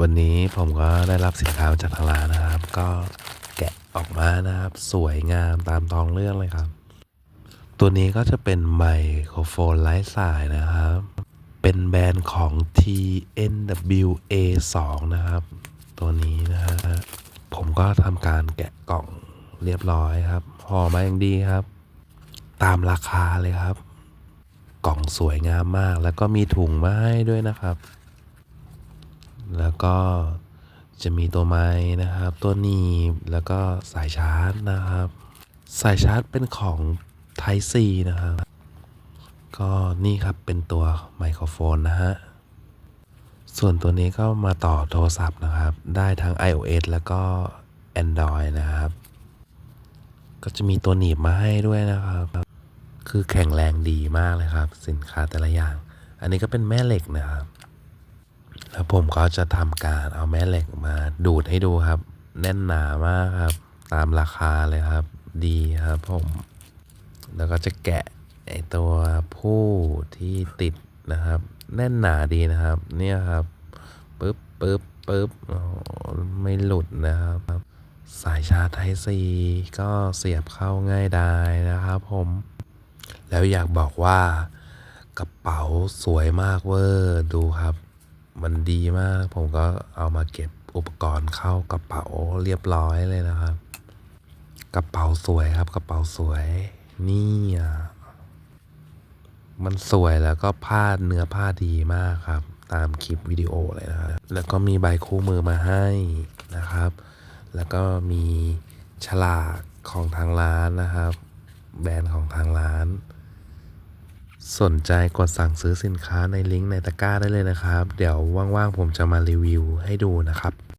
วันนี้ผมก็ได้รับสินค้าจากทางร้านนะครับ ก็แกะออกมานะครับ สวยงามตามท้องเรื่องเลยครับ ตัวนี้ก็จะเป็นไมโครโฟนไร้สายนะครับ เป็นแบรนด์ของ TNWA 2 นะครับ ตัวนี้นะฮะผมก็ทำการแกะกล่องเรียบร้อยครับห่อมาอย่างดีครับ ตามราคาเลยครับ กล่องสวยงามมากแล้วก็มีถุงมาให้ด้วยนะครับ แล้วก็จะมีตัวไม้นะครับ ตัวหนีบแล้วก็สายชาร์จนะครับ สายชาร์จเป็นของ Type C นะครับ ก็นี่ครับเป็นตัวไมโครโฟนนะฮะ ส่วนตัวนี้ก็มาต่อโทรศัพท์นะครับ ได้ทั้ง iOS แล้วก็ Android นะครับ ก็จะมีตัวหนีบมาให้ด้วยนะครับ คือแข็งแรงดีมากเลยครับ สินค้าแต่ละอย่าง อันนี้ก็เป็นแม่เหล็กนะครับ แล้วผมก็จะทำการเอาแม่เหล็กมาดูดให้ดูครับ แน่นหนามากครับ ตามราคาเลยครับ ดีครับผม แล้วก็จะแกะไอตัวผู้ที่ติดนะครับ แน่นหนาดีนะครับ เนี่ยครับปึ๊บปึ๊บปึ๊บไม่หลุดนะครับ สายชาร์จไทซีก็เสียบเข้าง่ายได้นะครับผม แล้วอยากบอกว่ากระเป๋าสวยมากเวอร์ดูครับ มันดีมาก ผมก็เอามาเก็บอุปกรณ์เข้ากระเป๋าเรียบร้อยเลยนะครับ กระเป๋าสวยครับ กระเป๋าสวย นี่อะมันสวยแล้วก็ผ้าเนื้อผ้าดีมากครับ ตามคลิปวิดีโอเลยนะครับ แล้วก็มีใบคู่มือมาให้นะครับ แล้วก็มีฉลากของทางร้านนะครับ แบรนด์ของทางร้าน สนใจกดสั่งซื้อสินค้าในลิงก์ในตะกร้าได้เลยนะครับ เดี๋ยวว่างๆผมจะมารีวิวให้ดูนะครับ